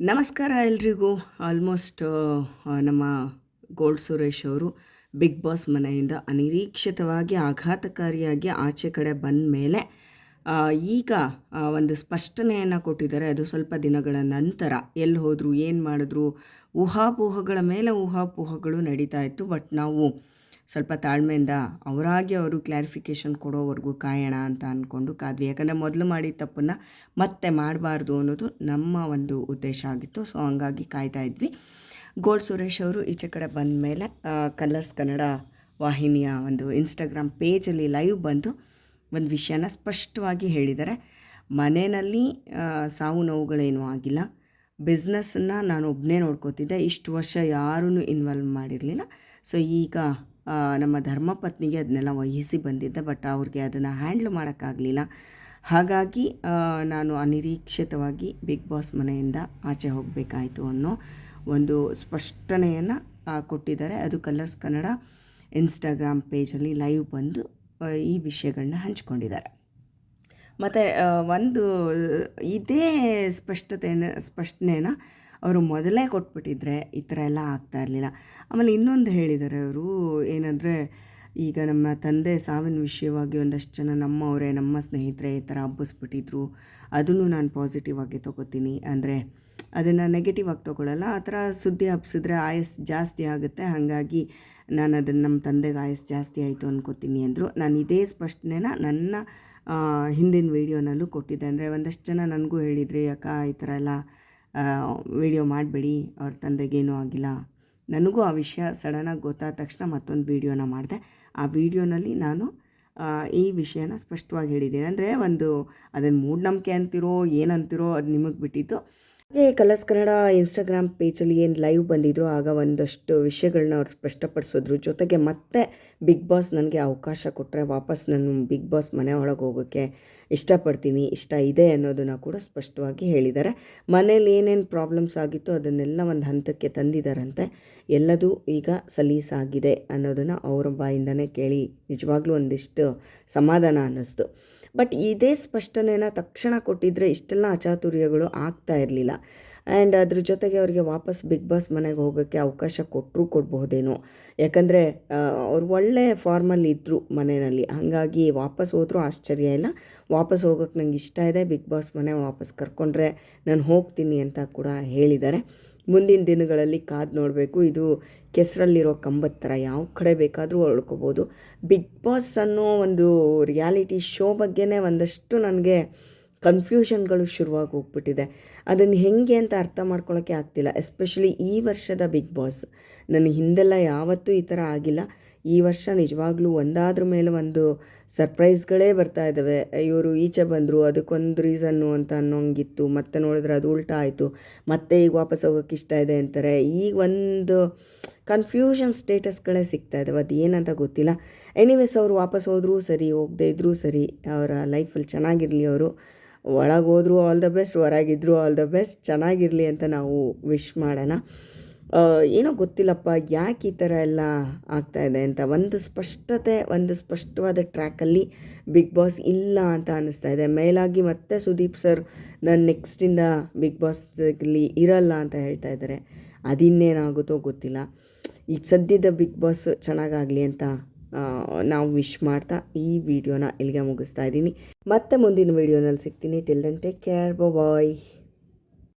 ನಮಸ್ಕಾರ ಎಲ್ರಿಗೂ. ಆಲ್ಮೋಸ್ಟ್ ನಮ್ಮ ಗೋಲ್ಡ್ ಸುರೇಶ್ ಅವರು ಬಿಗ್ ಬಾಸ್ ಮನೆಯಿಂದ ಅನಿರೀಕ್ಷಿತವಾಗಿ ಆಘಾತಕಾರಿಯಾಗಿ ಆಚೆ ಕಡೆ ಬಂದ ಮೇಲೆ ಈಗ ಒಂದು ಸ್ಪಷ್ಟನೆಯನ್ನು ಕೊಟ್ಟಿದ್ದಾರೆ. ಅದು ಸ್ವಲ್ಪ ದಿನಗಳ ನಂತರ ಎಲ್ಲಿ ಹೋದರು, ಏನು ಮಾಡಿದ್ರು, ಊಹಾಪೋಹಗಳ ಮೇಲೆ ಊಹಾಪೋಹಗಳು ನಡೀತಾ ಇತ್ತು. ಬಟ್ ನಾವು ಸ್ವಲ್ಪ ತಾಳ್ಮೆಯಿಂದ ಅವರಾಗಿ ಅವರು ಕ್ಲಾರಿಫಿಕೇಷನ್ ಕೊಡೋವರೆಗೂ ಕಾಯೋಣ ಅಂತ ಅಂದ್ಕೊಂಡು ಕಾದ್ವಿ. ಯಾಕಂದರೆ ಮೊದಲು ಮಾಡಿದ ತಪ್ಪನ್ನು ಮತ್ತೆ ಮಾಡಬಾರ್ದು ಅನ್ನೋದು ನಮ್ಮ ಒಂದು ಉದ್ದೇಶ ಆಗಿತ್ತು. ಸೊ ಹಂಗಾಗಿ ಕಾಯ್ತಾ ಇದ್ವಿ. ಗೋಲ್ಡ್ ಸುರೇಶ್ ಅವರು ಈಚೆ ಕಡೆ ಬಂದ ಮೇಲೆ ಕಲರ್ಸ್ ಕನ್ನಡ ವಾಹಿನಿಯ ಒಂದು ಇನ್ಸ್ಟಾಗ್ರಾಮ್ ಪೇಜಲ್ಲಿ ಲೈವ್ ಬಂದು ಒಂದು ವಿಷಯನ ಸ್ಪಷ್ಟವಾಗಿ ಹೇಳಿದ್ದಾರೆ. ಮನೆಯಲ್ಲಿ ಸಾವು ನೋವುಗಳೇನೂ ಆಗಿಲ್ಲ. ಬಿಸ್ನೆಸ್ಸನ್ನು ನಾನು ಒಬ್ಬನೇ ನೋಡ್ಕೋತಿದ್ದೆ. ಇಷ್ಟು ವರ್ಷ ಯಾರೂ ಇನ್ವಾಲ್ವ್ ಮಾಡಿರಲಿಲ್ಲ. ಸೊ ಈಗ ನಮ್ಮ ಧರ್ಮಪತ್ನಿಗೆ ಅದನ್ನೆಲ್ಲ ವಹಿಸಿ ಬಂದಿದ್ದೆ ಬಟ್ ಅವ್ರಿಗೆ ಅದನ್ನು ಹ್ಯಾಂಡ್ಲ್ ಮಾಡೋಕ್ಕಾಗಲಿಲ್ಲ. ಹಾಗಾಗಿ ನಾನು ಅನಿರೀಕ್ಷಿತವಾಗಿ ಬಿಗ್ ಬಾಸ್ ಮನೆಯಿಂದ ಆಚೆ ಹೋಗಬೇಕಾಯಿತು ಅನ್ನೋ ಒಂದು ಸ್ಪಷ್ಟನೆಯನ್ನು ಕೊಟ್ಟಿದ್ದಾರೆ. ಅದು ಕಲರ್ಸ್ ಕನ್ನಡ ಇನ್ಸ್ಟಾಗ್ರಾಮ್ ಪೇಜಲ್ಲಿ ಲೈವ್ ಬಂದು ಈ ವಿಷಯಗಳನ್ನ ಹಂಚ್ಕೊಂಡಿದ್ದಾರೆ. ಮತ್ತು ಒಂದು, ಇದೇ ಸ್ಪಷ್ಟತೆನ, ಸ್ಪಷ್ಟನೆನ ಅವರು ಮೊದಲೇ ಕೊಟ್ಬಿಟ್ಟಿದ್ರೆ ಈ ಥರ ಎಲ್ಲ ಆಗ್ತಾ ಇರಲಿಲ್ಲ. ಆಮೇಲೆ ಇನ್ನೊಂದು ಹೇಳಿದ್ದಾರೆ ಅವರು, ಏನಂದರೆ, ಈಗ ನಮ್ಮ ತಂದೆ ಸಾವಿನ ವಿಷಯವಾಗಿ ಒಂದಷ್ಟು ಜನ ನಮ್ಮವರೇ, ನಮ್ಮ ಸ್ನೇಹಿತರೆ ಈ ಥರ ಹಬ್ಬಿಸ್ಬಿಟ್ಟಿದ್ರು, ಅದನ್ನು ನಾನು ಪಾಸಿಟಿವ್ ಆಗಿ ತೊಗೋತೀನಿ. ಅಂದರೆ ಅದನ್ನು ನೆಗೆಟಿವ್ ಆಗಿ ತೊಗೊಳ್ಳಲ್ಲ ಆ ಥರ ಸುದ್ದಿ ಹಬ್ಬಿಸಿದ್ರೆ ಆಯಸ್ ಜಾಸ್ತಿ ಆಗುತ್ತೆ. ಹಾಗಾಗಿ ನಾನು ಅದನ್ನು ನಮ್ಮ ತಂದೆಗೆ ಆಯಸ್ ಜಾಸ್ತಿ ಆಯಿತು ಅನ್ಕೋತೀನಿ ಅಂದರು. ನಾನು ಇದೇ ಸ್ಪಷ್ಟನೆನ ನನ್ನ ಹಿಂದಿನ ವೀಡಿಯೋನಲ್ಲೂ ಕೊಟ್ಟಿದ್ದೆ. ಅಂದರೆ ಒಂದಷ್ಟು ಜನ ನನಗೂ ಹೇಳಿದ್ರಿ, ಅಕ್ಕ, ಈ ಥರ ಎಲ್ಲ ವೀಡಿಯೋ ಮಾಡಬೇಡಿ, ಅವ್ರ ತಂದೆಗೇನೂ ಆಗಿಲ್ಲ. ನನಗೂ ಆ ವಿಷಯ ಸಡನ್ನಾಗಿ ಗೊತ್ತಾದ ತಕ್ಷಣ ಮತ್ತೊಂದು ವೀಡಿಯೋನ ಮಾಡಿದೆ. ಆ ವೀಡಿಯೋನಲ್ಲಿ ನಾನು ಈ ವಿಷಯನ ಸ್ಪಷ್ಟವಾಗಿ ಹೇಳಿದ್ದೀನಿ. ಅಂದರೆ ಒಂದು ಅದನ್ನು ಮೂಢನಂಬಿಕೆ ಅಂತಿರೋ, ಏನಂತಿರೋ ಅದು ನಿಮಗೆ ಬಿಟ್ಟಿದ್ದು. ಹಾಗೆ ಕಲರ್ಸ್ ಕನ್ನಡ ಇನ್ಸ್ಟಾಗ್ರಾಮ್ ಪೇಜಲ್ಲಿ ಏನು ಲೈವ್ ಬಂದಿದ್ರು ಆಗ ಒಂದಷ್ಟು ವಿಷಯಗಳನ್ನ ಅವ್ರು ಸ್ಪಷ್ಟಪಡಿಸಿದ್ರು. ಜೊತೆಗೆ ಮತ್ತೆ ಬಿಗ್ ಬಾಸ್ ನನಗೆ ಅವಕಾಶ ಕೊಟ್ಟರೆ ವಾಪಸ್ ನಾನು ಬಿಗ್ ಬಾಸ್ ಮನೆ ಒಳಗೆ ಹೋಗೋಕ್ಕೆ ಇಷ್ಟಪಡ್ತೀನಿ, ಇಷ್ಟ ಇದೆ ಅನ್ನೋದನ್ನು ಕೂಡ ಸ್ಪಷ್ಟವಾಗಿ ಹೇಳಿದ್ದಾರೆ. ಮನೇಲಿ ಏನೇನು ಪ್ರಾಬ್ಲಮ್ಸ್ ಆಗಿತ್ತು ಅದನ್ನೆಲ್ಲ ಒಂದು ಹಂತಕ್ಕೆ ತಂದಿದ್ದಾರಂತೆ ಎಲ್ಲದೂ ಈಗ ಸಲೀಸಾಗಿದೆ ಅನ್ನೋದನ್ನು ಅವರ ಬಾಯಿಂದನೇ ಕೇಳಿ ನಿಜವಾಗ್ಲೂ ಒಂದಿಷ್ಟು ಸಮಾಧಾನ ಅನ್ನಿಸ್ತು. ಬಟ್ ಇದೇ ಸ್ಪಷ್ಟನೆನ ತಕ್ಷಣ ಕೊಟ್ಟಿದ್ದರೆ ಇಷ್ಟೆಲ್ಲ ಅಚಾತುರ್ಯಗಳು ಆಗ್ತಾ ಇರಲಿಲ್ಲ. ಆ್ಯಂಡ್ ಅದ್ರ ಜೊತೆಗೆ ಅವರಿಗೆ ವಾಪಸ್ ಬಿಗ್ ಬಾಸ್ ಮನೆಗೆ ಹೋಗೋಕ್ಕೆ ಅವಕಾಶ ಕೊಟ್ಟರೂ ಕೊಡಬಹುದೇನೋ ಯಾಕಂದರೆ ಅವ್ರು ಒಳ್ಳೆ ಫಾರ್ಮಲ್ಲಿ ಇದ್ದರು ಮನೆಯಲ್ಲಿ. ಹಾಗಾಗಿ ವಾಪಸ್ ಹೋದರೂ ಆಶ್ಚರ್ಯ ಇಲ್ಲ. ವಾಪಸ್ ಹೋಗೋಕ್ಕೆ ನಂಗೆ ಇಷ್ಟ ಇದೆ. ಬಿಗ್ ಬಾಸ್ ಮನೆ ವಾಪಸ್ ಕರ್ಕೊಂಡ್ರೆ ನಾನು ಹೋಗ್ತೀನಿ ಅಂತ ಕೂಡ ಹೇಳಿದ್ದಾರೆ. ಮುಂದಿನ ದಿನಗಳಲ್ಲಿ ಕಾದು ನೋಡಬೇಕು. ಇದು ಕೆಸರಲ್ಲಿರೋ ಕಂಬದ ಥರ ಯಾವ ಕಡೆ ಬೇಕಾದರೂ ಹೊಳ್ಕೊಬೋದು ಬಿಗ್ ಬಾಸ್ ಅನ್ನೋ ಒಂದು ರಿಯಾಲಿಟಿ ಶೋ ಬಗ್ಗೆನೇ ಒಂದಷ್ಟು ನನಗೆ ಕನ್ಫ್ಯೂಷನ್ಗಳು ಶುರುವಾಗಿ ಹೋಗ್ಬಿಟ್ಟಿದೆ. ಅದನ್ನು ಹೆಂಗೆ ಅಂತ ಅರ್ಥ ಮಾಡ್ಕೊಳ್ಳೋಕ್ಕೆ ಆಗ್ತಿಲ್ಲ. ಎಸ್ಪೆಷಲಿ ಈ ವರ್ಷದ ಬಿಗ್ ಬಾಸ್. ನನ್ನ ಹಿಂದೆಲ್ಲ ಯಾವತ್ತೂ ಈ ಥರ ಆಗಿಲ್ಲ. ಈ ವರ್ಷ ನಿಜವಾಗ್ಲೂ ಒಂದಾದ್ರ ಮೇಲೆ ಒಂದು ಸರ್ಪ್ರೈಸ್ಗಳೇ ಬರ್ತಾ ಇದ್ದಾವೆ. ಇವರು ಈಚೆ ಬಂದರು, ಅದಕ್ಕೊಂದು ರೀಸನ್ನು ಅಂತ ಅನ್ನೋಂಗಿತ್ತು. ಮತ್ತೆ ನೋಡಿದ್ರೆ ಅದು ಉಲ್ಟಾ ಆಯಿತು. ಮತ್ತೆ ಈಗ ವಾಪಸ್ ಹೋಗೋಕ್ಕೆ ಇಷ್ಟ ಇದೆ ಅಂತಾರೆ. ಈಗ ಒಂದು ಕನ್ಫ್ಯೂಷನ್ ಸ್ಟೇಟಸ್ಗಳೇ ಸಿಗ್ತಾ ಇದ್ದಾವೆ. ಅದು ಏನಂತ ಗೊತ್ತಿಲ್ಲ. ಎನಿವೇಸ್ ಅವರು ವಾಪಸ್ ಹೋದರೂ ಸರಿ, ಹೋಗದೇ ಇದ್ದರೂ ಸರಿ, ಅವರ ಲೈಫಲ್ಲಿ ಚೆನ್ನಾಗಿರಲಿ ಅವರು. ಒಳಗೆ ಹೋದರೂ ಆಲ್ ದ ಬೆಸ್ಟ್ ಹೊರಗಿದ್ರು ಆಲ್ ದ ಬೆಸ್ಟ್ ಚೆನ್ನಾಗಿರಲಿ ಅಂತ ನಾವು ವಿಶ್ ಮಾಡೋಣ. ಏನೋ ಗೊತ್ತಿಲ್ಲಪ್ಪ, ಯಾಕೆ ಈ ಥರ ಎಲ್ಲ ಆಗ್ತಾ ಇದೆ ಅಂತ. ಒಂದು ಸ್ಪಷ್ಟತೆ, ಒಂದು ಸ್ಪಷ್ಟವಾದ ಟ್ರ್ಯಾಕಲ್ಲಿ ಬಿಗ್ ಬಾಸ್ ಇಲ್ಲ ಅಂತ ಅನ್ನಿಸ್ತಾ ಇದೆ. ಮೇಲಾಗಿ ಮತ್ತೆ ಸುದೀಪ್ ಸರ್ ನಾನು ನೆಕ್ಸ್ಟಿಂದ ಬಿಗ್ ಬಾಸ್ಲಿ ಇರಲ್ಲ ಅಂತ ಹೇಳ್ತಾ ಇದ್ದಾರೆ. ಅದಿನ್ನೇನಾಗುತ್ತೋ ಗೊತ್ತಿಲ್ಲ. ಈಗ ಸದ್ಯದ ಬಿಗ್ ಬಾಸ್ ಚೆನ್ನಾಗಾಗಲಿ ಅಂತ ನಾವು ವಿಶ್ ಮಾಡ್ತಾ ಈ ವಿಡಿಯೋನ ಇಲ್ಲಿಗೆ ಮುಗಿಸ್ತಾ ಇದ್ದೀನಿ. ಮತ್ತೆ ಮುಂದಿನ ವಿಡಿಯೋನಲ್ಲಿ ಸಿಗ್ತೀನಿ. Till then take care bye